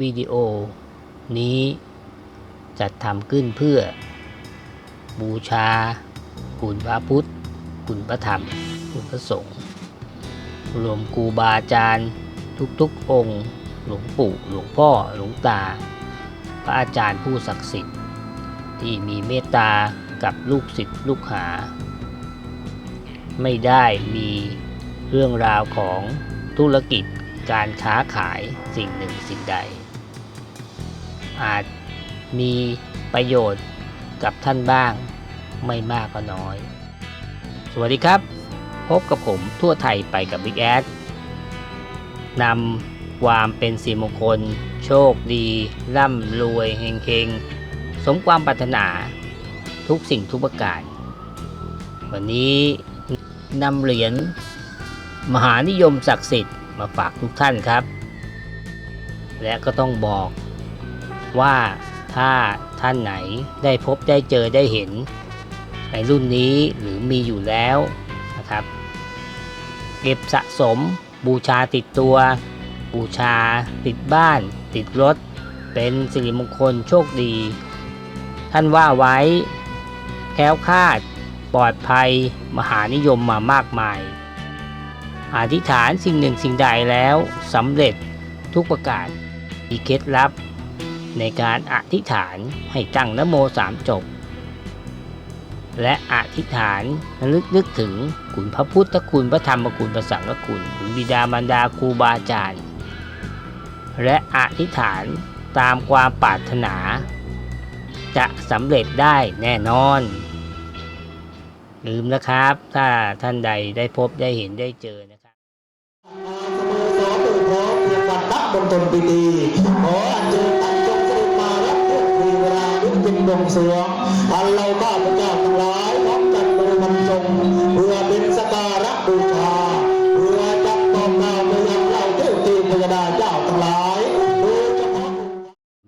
วิดีโอนี้จัดทำขึ้นเพื่อ บูชา คุณพระพุทธ คุณพระธรรม คุณพระสงฆ์รวมครูบาอาจารย์ทุกๆองค์ หลวงปู่ หลวงพ่อ หลวงตา พระอาจารย์ผู้ศักดิ์สิทธิ์ ที่มีเมตตากับลูกศิษย์ลูกหา ไม่ได้มีเรื่องราวของธุรกิจการค้าขายสิ่งหนึ่งสิ่งใด อาจมีประโยชน์กับท่านบ้างไม่มากก็น้อย สวัสดีครับ พบกับผมทั่วไทยไปกับ Big แอดนำความเป็นสีมงคล โชคดี ร่ำรวยเฮงๆ สมความปรารถนาทุกสิ่งทุกประการ วันนี้นำเหรียญมหานิยมศักดิ์สิทธิ์มาฝากทุกท่านครับ และก็ต้องบอก ว่าถ้าท่านไหนได้พบได้เจอได้เห็น ในรุ่นนี้หรือมีอยู่แล้วนะครับ เก็บสะสมบูชาติดตัว บูชาติดบ้าน ติดรถ เป็นสิริมงคลโชคดี ท่านว่าไว้แค้วคาด ปลอดภัย มหานิยมมามากมาย อธิษฐานสิ่งหนึ่งสิ่งใดแล้วสำเร็จทุกประการมีเคล็ดลับ ในการอธิษฐานให้ตั้งนโมสามจบ และอธิษฐานระลึกนึกถึงคุณพระพุทธคุณพระธรรมคุณพระสังฆคุณคุณบิดามารดาครูบาอาจารย์ และอธิษฐานตามความปรารถนา จะสำเร็จได้แน่นอน ลืมนะครับ ถ้าท่านใดได้พบได้เห็นได้เจอนะครับสโมสรดูพร้อมเพียงวันนักบนตนปีดีขออัญเชิญ วงสรวงอันเราข้าพเจ้าทั้งหลายพร้อมกันบริมันทรงเพื่อเป็นสการะบูชาเพื่อจักตอบนาไปยังเราเทพตีพญดาเจ้าทั้งหลายพาะ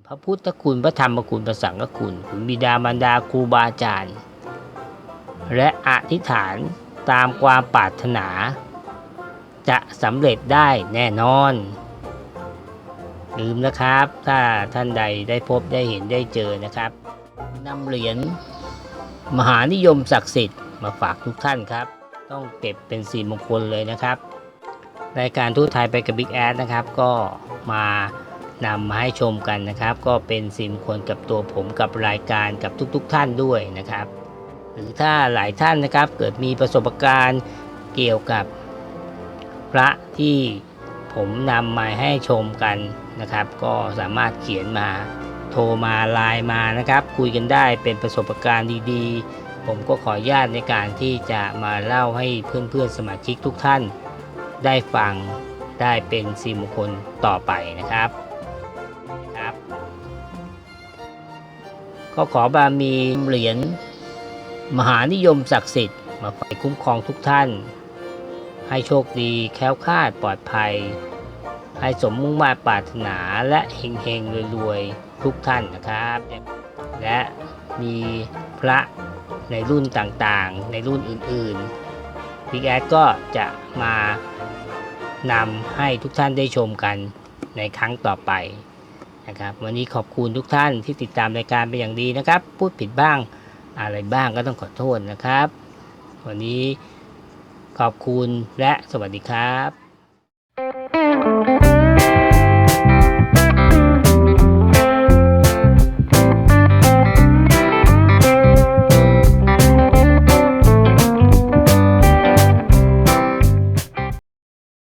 พระพุทธคุณพระธรรมคุณพระสังฆคุณคุณบิดามารดาครูบาอาจารย์ และอธิษฐานตามความปรารถนา จะสำเร็จได้แน่นอนลืมนะครับ ถ้าท่านใดได้พบได้เห็นได้เจอนะครับ นำเหรียญมหานิยมศักดิ์สิทธิ์มาฝากทุกท่านครับ ต้องเก็บเป็นสีมงคลเลยนะครับ รายการทูตไทยไปกับ Big แอดนะครับ ก็มานำมาให้ชมกันนะครับ ก็เป็นสิมงคลกับตัวผมกับรายการกับทุกๆทท่านด้วยนะครับ หรือถ้าหลายท่านนะครับเกิดมีประสบการณ์เกี่ยวกับพระที่ผมนำมาให้ชมกันนะครับ ก็สามารถเขียนมา โทรมาไลน์มานะครับ คุยกันได้เป็นประสบการณ์ดีๆ ผมก็ขออนุญาตในการที่จะมาเล่าให้เพื่อนๆสมาชิกทุกท่าน ได้ฟังได้เป็นสีมงคลต่อไปนะครับครับ ก็ขอบารมีเหรียญมหานิยมศักดิ์สิทธิ์มาฝ่ายคุ้มครองทุกท่าน ให้โชคดีแค้วคาดปลอดภัย ให้สมมุ่งมา่ปรารถนาและเฮงเฮงๆรวยๆ ทุกท่านนะครับ และมีพระในรุ่นต่างๆ ในรุ่นอื่นๆพิกแอดก็จะมานำให้ทุกท่านได้ชมกันในครั้งต่อไปนะครับวันนี้ขอบคุณทุกท่านที่ติดตามรายการเป็นอย่างดีนะครับ พูดผิดบ้างอะไรบ้างก็ต้องขอโทษนะครับ วันนี้ขอบคุณและสวัสดีครับ